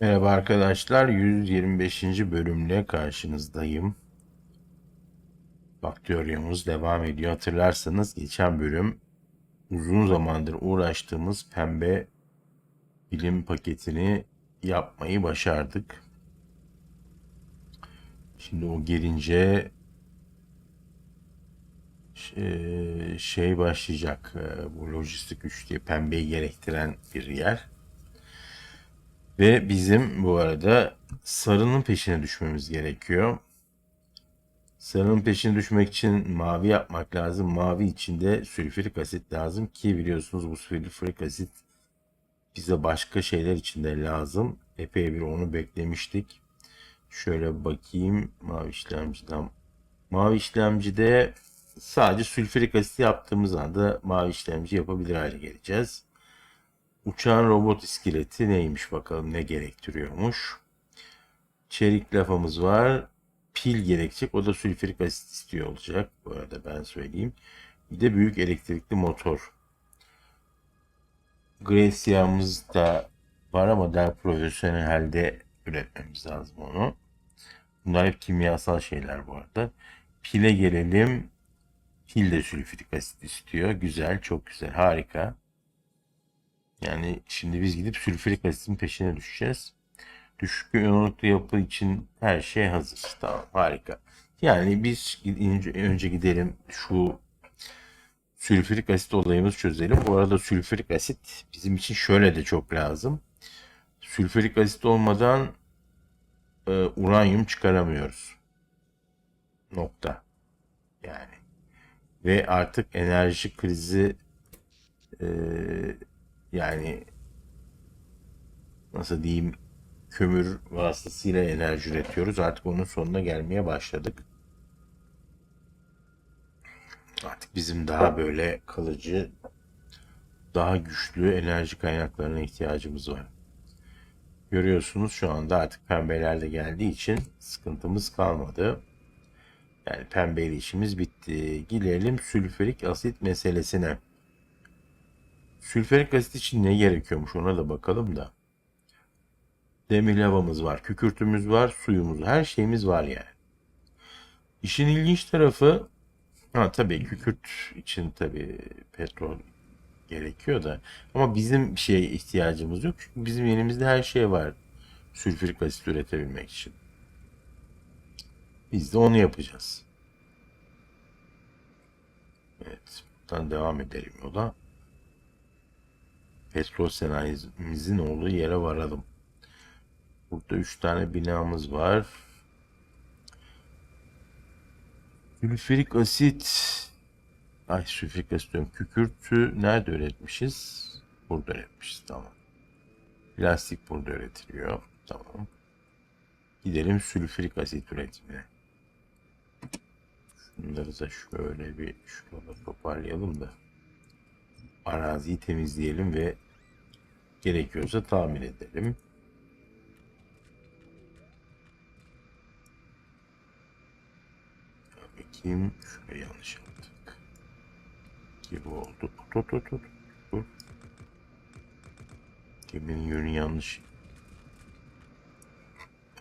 Merhaba arkadaşlar, 125. bölümle karşınızdayım. Bakteriyomuz devam ediyor. Hatırlarsanız geçen bölüm uzun zamandır uğraştığımız pembe bilim paketini yapmayı başardık. Şimdi o gelince şey- şey başlayacak. e, Bu lojistik güç diye pembeyi gerektiren bir yer. Ve bizim bu arada sarının peşine düşmemiz gerekiyor. Sarının peşine düşmek için mavi yapmak lazım. Mavi içinde sülfürik asit lazım ki biliyorsunuz bu sülfürik asit bize başka şeyler için de lazım. Epey bir onu beklemiştik. Şöyle bakayım mavi işlemciden. Mavi işlemcide sadece sülfürik asit yaptığımız anda mavi işlemci yapabilir hale geleceğiz. Uçağın robot iskeleti neymiş bakalım ne gerektiriyormuş. Çelik lafımız var. Pil gerekecek. O da sülfürik asit istiyor olacak. Bu arada ben söyleyeyim. Bir de büyük elektrikli motor. Gracia'mız da var ama daha profesyonel halde üretmemiz lazım onu. Bunlar hep kimyasal şeyler bu arada. Pile gelelim. Pil de sülfürik asit istiyor. Güzel, çok güzel, harika. Yani şimdi biz gidip sülfürik asitin peşine düşeceğiz. Düşük yoğunluklu yapı için her şey hazır. Tamam harika. Yani biz önce, gidelim şu sülfürik asit olayımızı çözelim. Bu arada sülfürik asit bizim için şöyle de çok lazım. Sülfürik asit olmadan e, uranyum çıkaramıyoruz. Nokta. Yani. Ve artık enerji krizi e, yani nasıl diyeyim kömür vasıtasıyla enerji üretiyoruz. Artık onun sonuna gelmeye başladık. Artık bizim daha böyle kalıcı, daha güçlü enerji kaynaklarına ihtiyacımız var. Görüyorsunuz şu anda artık pembeler de geldiği için sıkıntımız kalmadı. Yani pembeyle işimiz bitti. Gidelim sülfürik asit meselesine. Sülfürik asit için ne gerekiyormuş ona da bakalım da. Demir lavamız var, kükürtümüz var, suyumuz, her şeyimiz var yani. İşin ilginç tarafı, ha tabii kükürt için tabii petrol gerekiyor da ama bizim şeye ihtiyacımız yok. Çünkü bizim elimizde her şey var sülfürik asit üretebilmek için. Biz de onu yapacağız. Evet, buradan devam edelim yola petrol sanayimizin olduğu yere varalım. Burada üç tane binamız var. Sülfürik asit Ay sülfürik asit diyorum. Kükürtü nerede üretmişiz? Burada üretmişiz. Tamam. Plastik burada üretiliyor. Tamam. Gidelim sülfürik asit üretimine. Şunları da şöyle bir şurada toparlayalım da araziyi temizleyelim ve gerekiyorsa tamir edelim. Bakayım. Şuraya yanlış yaptık. Gibi oldu. Tut tut tut. Dur. Geminin yönü yanlış.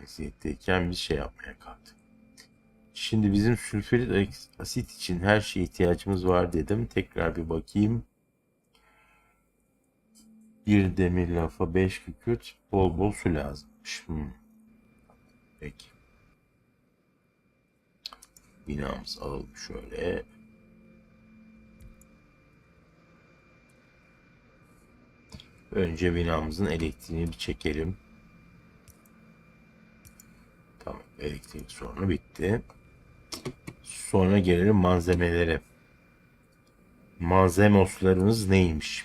Vaziyetteyken bir şey yapmaya kalktık. Şimdi bizim sülfürik asit için her şeye ihtiyacımız var dedim. Tekrar bir bakayım. Bir demir lafa beş kükürt bol bol su lazımmış. Hmm. Peki. Binamızı alalım şöyle. Önce binamızın elektriğini bir çekelim. Tamam elektrik sorunu bitti. Sonra gelelim malzemelere. Malzemoslarımız neymiş?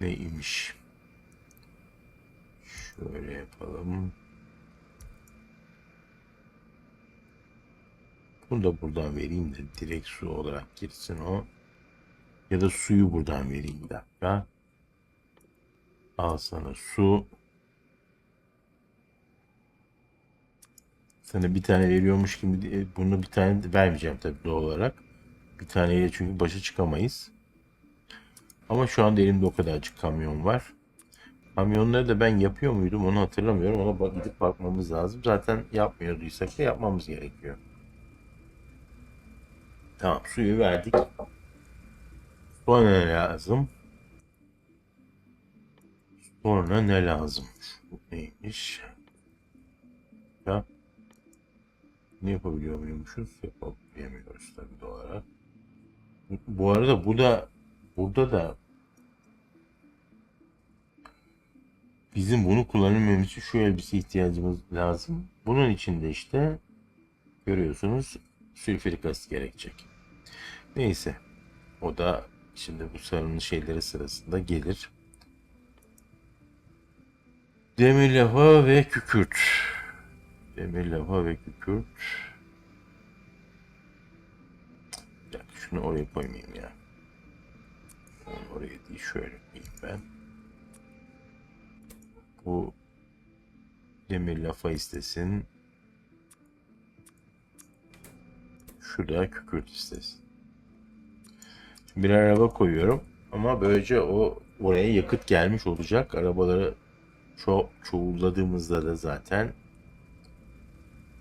Neymiş? Şöyle yapalım. Bunu da buradan vereyim de direkt su olarak girsin o. Ya da suyu buradan vereyim bir dakika. Al sana su. Sana bir tane veriyormuş gibi bunu bir tane vermeyeceğim tabii doğal olarak. Bir taneyle çünkü başa çıkamayız. Ama şu anda elimde o kadarcık kamyon var. Kamyonları da ben yapıyor muydum onu hatırlamıyorum. Ona bak- gidip bakmamız lazım. Zaten yapmıyorduysak da yapmamız gerekiyor. Tamam suyu verdik. Sonra ne lazım? Sonra ne lazım? Şu neymiş? Ya ne yapabiliyor muymuşuz? Yapabiliyoruz tabii doğal Bu arada bu da burada da bizim bunu kullanabilmemiz için şu elbise ihtiyacımız lazım. Bunun için de işte görüyorsunuz sülfürik asit gerekecek. Neyse. O da şimdi bu sarının şeyleri sırasında gelir. Demir lava ve kükürt. Demir lava ve kükürt. Bir şunu oraya koymayayım ya. Onu oraya değil şöyle ben. Bu demir lafa istesin. Şu da kükürt istesin. Şimdi bir araba koyuyorum ama böylece o oraya yakıt gelmiş olacak. Arabaları çok çoğulladığımızda da zaten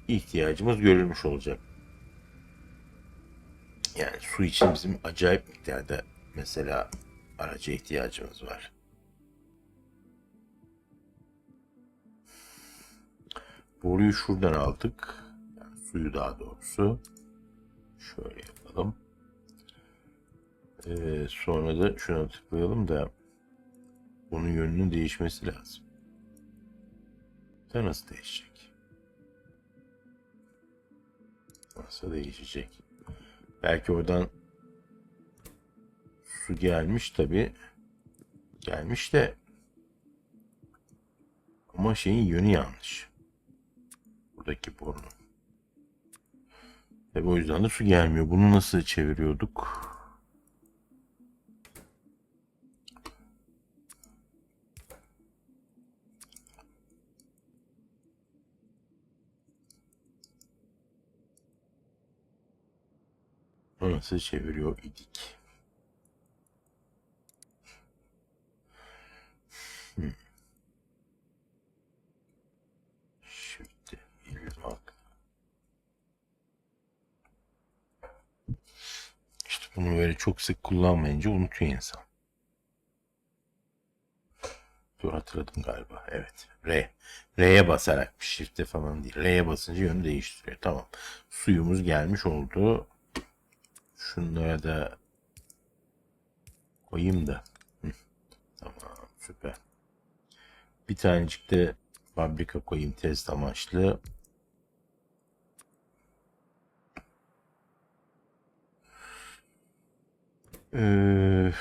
ihtiyacımız görülmüş olacak. Yani su için bizim acayip miktarda mesela araca ihtiyacımız var. Boruyu şuradan aldık. Yani suyu daha doğrusu. Şöyle yapalım. Ee, sonra da şuna tıklayalım da bunun yönünün değişmesi lazım. Da nasıl değişecek? Nasıl değişecek? Belki oradan su gelmiş tabi. Gelmiş de ama şeyin yönü yanlış. Buradaki borunun. Tabi o yüzden de su gelmiyor. Bunu nasıl çeviriyorduk? Nasıl çeviriyor idik? Hmm. Şimdi bak. İşte bunu böyle çok sık kullanmayınca unutuyor insan. Dur hatırladım galiba. Evet. R. R'ye basarak shift'e falan değil. R'ye basınca yönü değiştiriyor. Tamam. Suyumuz gelmiş oldu. Şunlara da koyayım da. Tamam. Süper. Bir tanecik de fabrika koyayım test amaçlı. Ee,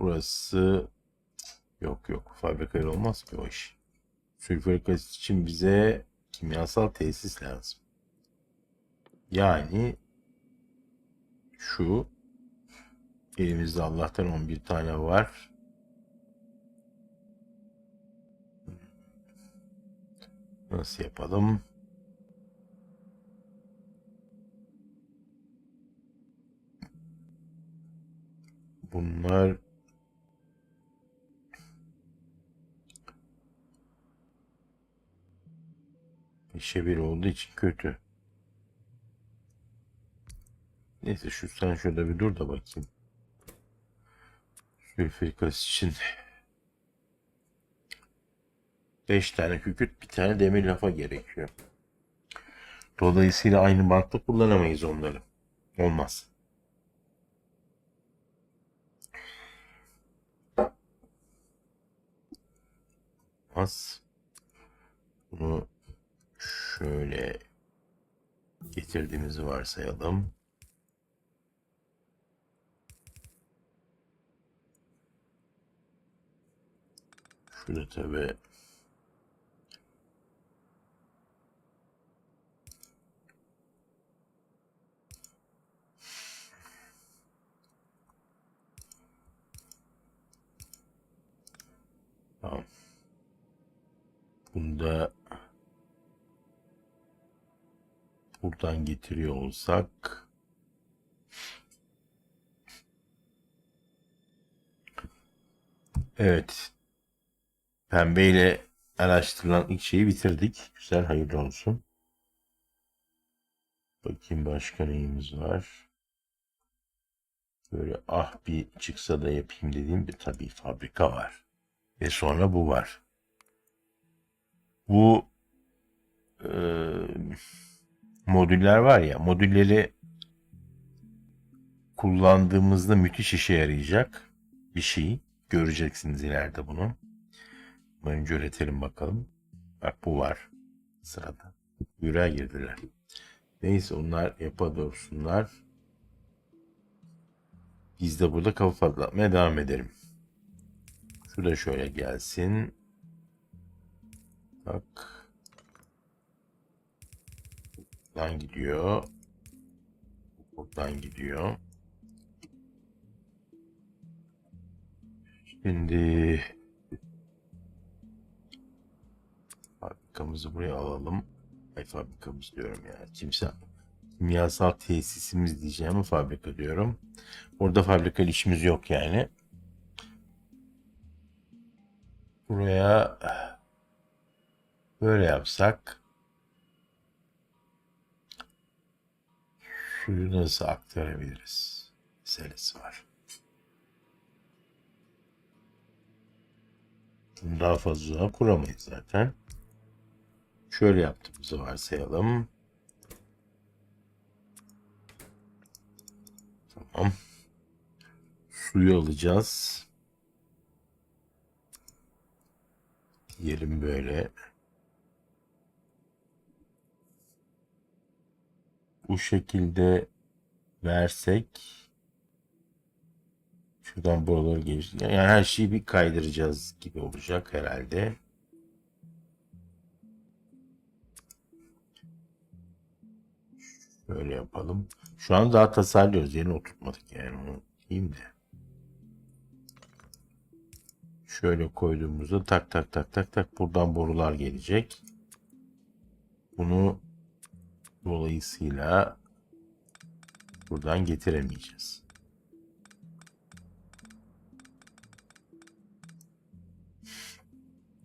burası yok yok fabrika olmaz ki o iş. Sülfürik asit için bize kimyasal tesis lazım. Yani şu elimizde Allah'tan 11 tane var. Nasıl yapalım? Bunlar işe bir olduğu için kötü. Neyse şu sen şurada bir dur da bakayım. Sülfürik asit için 5 tane kükürt bir tane demir lafa gerekiyor. Dolayısıyla aynı bantta kullanamayız onları. Olmaz. Az. Bunu şöyle getirdiğimizi varsayalım. Şurada tabi Tamam. Bunda getiriyor olsak Evet. Pembeyle araştırılan ilk şeyi bitirdik. Güzel hayırlı olsun. Bakayım başka neyimiz var. Böyle ah bir çıksa da yapayım dediğim bir tabii fabrika var. Ve sonra bu var. Bu eee, modüller var ya modülleri kullandığımızda müthiş işe yarayacak bir şey. Göreceksiniz ileride bunu. Önce üretelim bakalım. Bak bu var sırada. Yüreğe girdiler. Neyse onlar yapa. Biz de burada kafa patlatmaya devam edelim. Şu da şöyle gelsin. Bak. Buradan gidiyor. Buradan gidiyor. Şimdi fabrikamızı buraya alalım. Ay fabrikamız diyorum ya. Kimse kimyasal tesisimiz diyeceğim ama fabrika diyorum. Orada fabrika işimiz yok yani. Buraya böyle yapsak suyu nasıl aktarabiliriz meselesi var. Daha fazla kuramayız zaten. Şöyle yaptığımızı varsayalım. Tamam. Suyu alacağız. Diyelim böyle. Bu şekilde versek şuradan buraları gelir. Yani her şeyi bir kaydıracağız gibi olacak herhalde. Böyle yapalım. Şu an daha tasarlıyoruz. Yeni oturtmadık yani onu diyeyim de. Şöyle koyduğumuzda tak tak tak tak tak buradan borular gelecek. Bunu dolayısıyla buradan getiremeyeceğiz.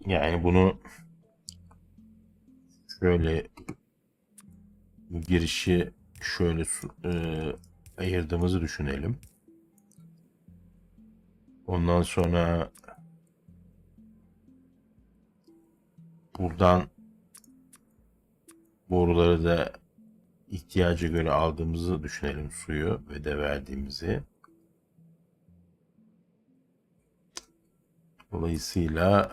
Yani bunu şöyle girişi şöyle e, ayırdığımızı düşünelim. Ondan sonra buradan boruları da ihtiyaca göre aldığımızı düşünelim suyu ve de verdiğimizi. Dolayısıyla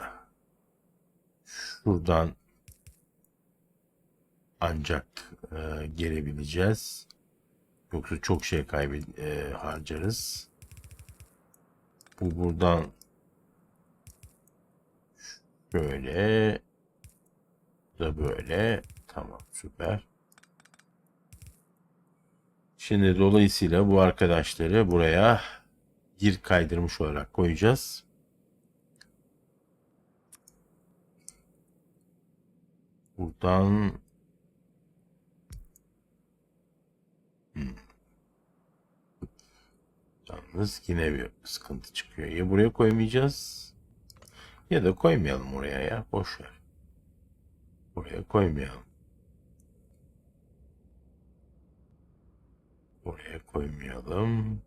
şuradan ancak e, gelebileceğiz. Yoksa çok şey kaybed e, harcarız. Bu buradan şöyle da böyle tamam süper. Şimdi dolayısıyla bu arkadaşları buraya bir kaydırmış olarak koyacağız. Buradan Hmm. Yalnız yine bir sıkıntı çıkıyor. Ya buraya koymayacağız ya da koymayalım oraya ya. Boş ver. Buraya koymayalım. Buraya koymayalım.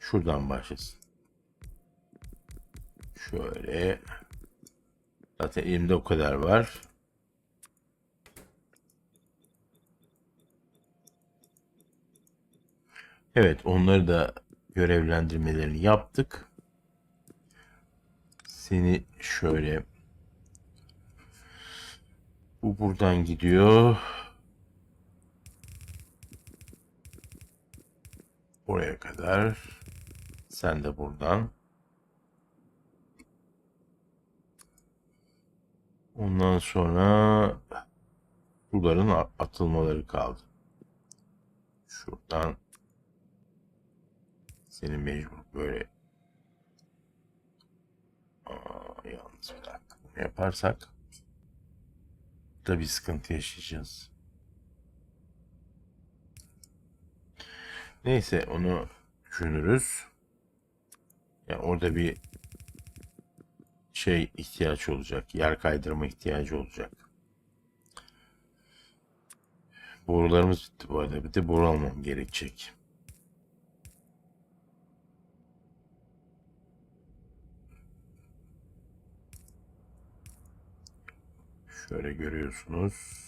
Şuradan başlasın. Şöyle. Zaten elimde o kadar var. Evet, onları da görevlendirmelerini yaptık. Seni şöyle bu buradan gidiyor. Buraya kadar. Sen de buradan. Ondan sonra suların atılmaları kaldı. Şuradan seni mecbur böyle Aa, yalnız bir dakika. Bunu yaparsak da bir sıkıntı yaşayacağız. Neyse onu düşünürüz. Yani orada bir şey ihtiyaç olacak. Yer kaydırma ihtiyacı olacak. Borularımız bitti bu arada. Bir de boru almam gerekecek. Şöyle görüyorsunuz.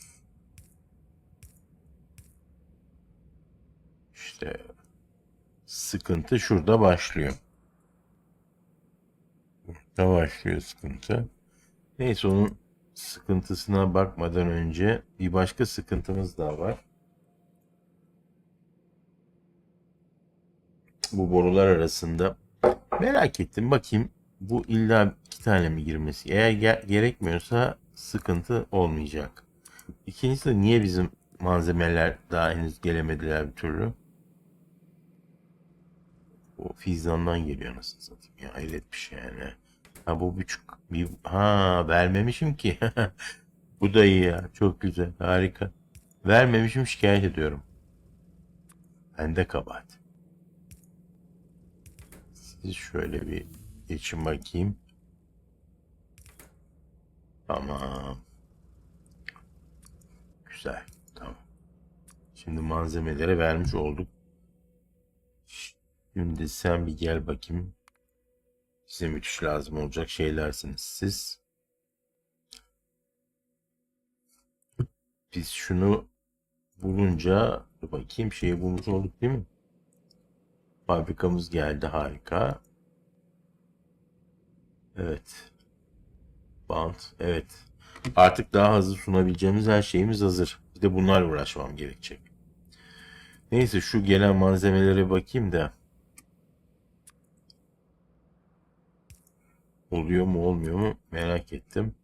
İşte sıkıntı şurada başlıyor. Burada başlıyor sıkıntı. Neyse onun sıkıntısına bakmadan önce bir başka sıkıntımız daha var. Bu borular arasında merak ettim bakayım bu illa iki tane mi girmesi? Eğer ge- gerekmiyorsa sıkıntı olmayacak. İkincisi de niye bizim malzemeler daha henüz gelemediler bir türlü? O Fizan'dan geliyor nasıl satayım ya hayret bir şey yani. Ha bu buçuk bir ha vermemişim ki. bu da iyi ya çok güzel harika. Vermemişim şikayet ediyorum. Bende kabahat. Siz şöyle bir geçin bakayım. Tamam. Güzel. Tamam. Şimdi malzemelere vermiş olduk. Şimdi sen bir gel bakayım. Size müthiş lazım olacak şeylersiniz siz. Biz şunu bulunca dur bakayım şeyi bulmuş olduk değil mi? Fabrikamız geldi harika. Evet. Bant. Evet. Artık daha hızlı sunabileceğimiz her şeyimiz hazır. Bir de bunlarla uğraşmam gerekecek. Neyse şu gelen malzemelere bakayım da. Oluyor mu olmuyor mu merak ettim.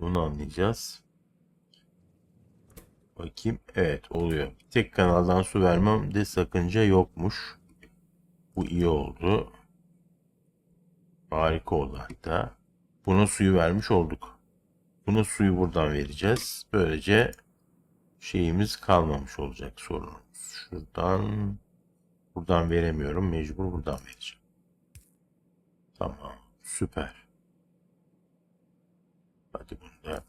Bunu anlayacağız. Bakayım. Evet oluyor. Tek kanaldan su vermem de sakınca yokmuş. Bu iyi oldu. Harika oldu hatta. Buna suyu vermiş olduk. Buna suyu buradan vereceğiz. Böylece şeyimiz kalmamış olacak sorunumuz. Şuradan buradan veremiyorum. Mecbur buradan vereceğim. Tamam. Süper. Hadi bunu da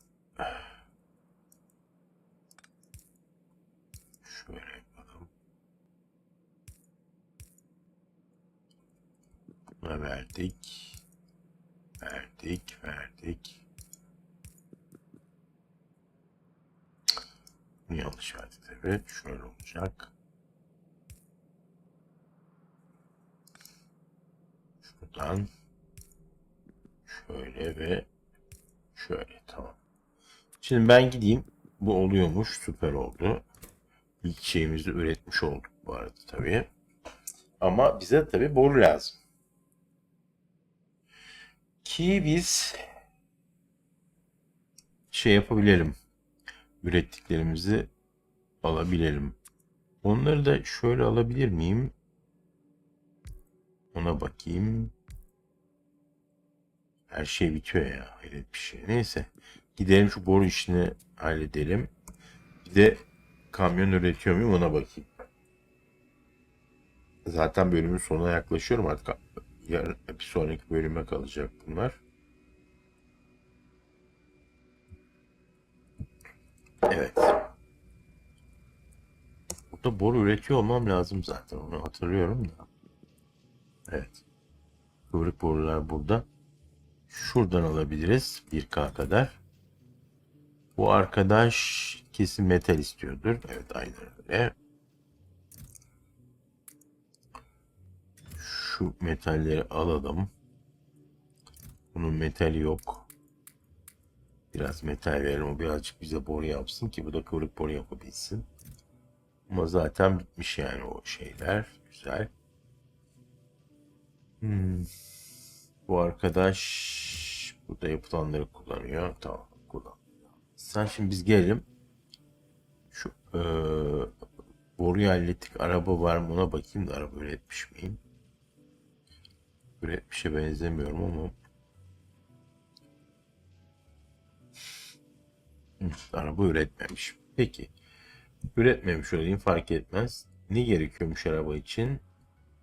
şöyle yapalım. Buna verdik. Verdik, verdik. Yanlış verdik tabii. Şöyle olacak. Şuradan şöyle ve şöyle tamam. Şimdi ben gideyim. Bu oluyormuş. Süper oldu. İlk şeyimizi üretmiş olduk bu arada tabii. Ama bize tabii boru lazım. Ki biz şey yapabilelim. Ürettiklerimizi alabilelim. Onları da şöyle alabilir miyim? Ona bakayım. Her şey bitiyor ya. Hayret bir şey. Neyse. Gidelim şu boru işini halledelim. Bir de kamyon üretiyor muyum ona bakayım. Zaten bölümün sonuna yaklaşıyorum artık. Yarın bir sonraki bölüme kalacak bunlar. Evet. Burada boru üretiyor olmam lazım zaten. Onu hatırlıyorum da. Evet. Kıvrık borular burada. Şuradan alabiliriz 1K kadar. Bu arkadaş kesin metal istiyordur. Evet aynen öyle. Şu metalleri alalım. Bunun metali yok. Biraz metal verelim. O birazcık bize boru yapsın ki bu da kıvrık boru yapabilsin. Ama zaten bitmiş yani o şeyler. Güzel. Hmm. Bu arkadaş burada yapılanları kullanıyor. Tamam. Sen şimdi biz gelelim. Şu eee boruyu hallettik. Araba var mı ona bakayım da araba üretmiş miyim? Üretmişe benzemiyorum ama araba üretmemiş. Peki. Üretmemiş olayım fark etmez. Ne gerekiyormuş araba için?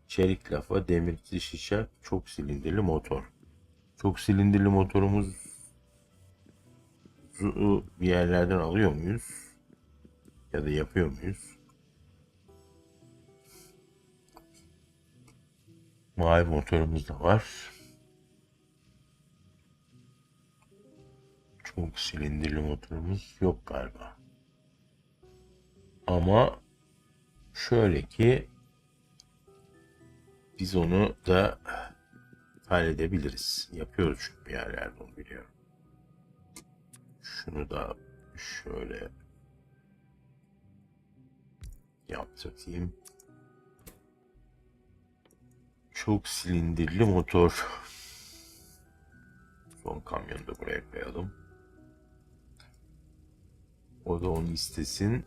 Çelik lafa, demir şişak, çok silindirli motor. Çok silindirli motorumuz bir yerlerden alıyor muyuz? Ya da yapıyor muyuz? Mavi motorumuz da var. Çok silindirli motorumuz yok galiba. Ama şöyle ki biz onu da halledebiliriz. Yapıyoruz çünkü bir yerlerde onu biliyorum. Şunu da şöyle yaptırayım. Çok silindirli motor. Son kamyonu da buraya koyalım. O da onu istesin.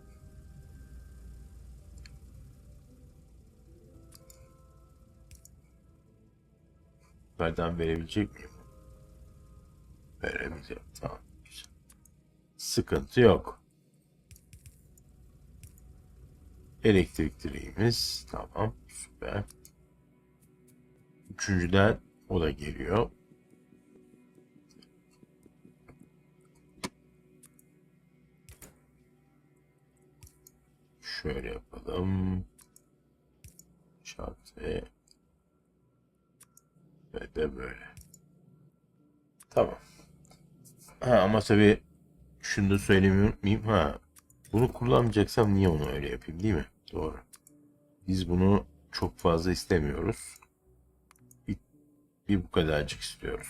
Nereden verebilecek miyim? Veremeyeceğim. Tamam. Sıkıntı yok. Elektrik direğimiz. Tamam. Süper. Üçüncüden o da geliyor. Şöyle yapalım. Şart ve ve de böyle. Tamam. Ha ama tabii şunu da söylemeyi unutmayayım. Ha bunu kullanmayacaksam niye onu öyle yapayım değil mi? Doğru. Biz bunu çok fazla istemiyoruz. Bir, bir bu kadarcık istiyoruz.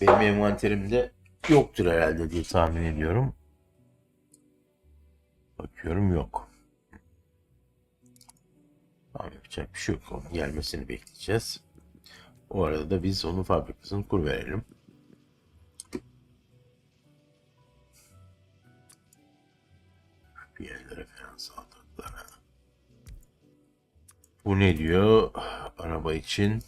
Benim envanterimde yoktur herhalde diye tahmin ediyorum. Bakıyorum yok. Tamam yapacak bir şey yok. Onun gelmesini bekleyeceğiz. O arada da biz onun fabrikasını kur verelim. Bir yerlere falan saldırdılar. ha. Bu ne diyor? Araba için.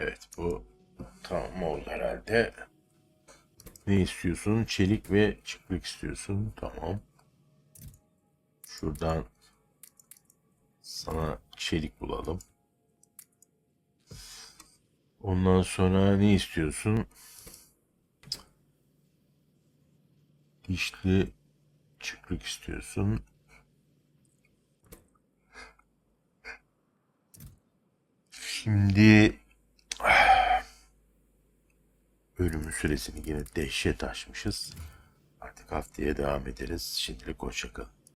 Evet bu tamam oldu herhalde. Ne istiyorsun? Çelik ve çıklık istiyorsun. Tamam. Şuradan sana çelik bulalım. Ondan sonra ne istiyorsun? Dişli çıklık istiyorsun. Şimdi bölümün süresini yine dehşet aşmışız. Artık haftaya devam ederiz. Şimdilik hoşçakalın.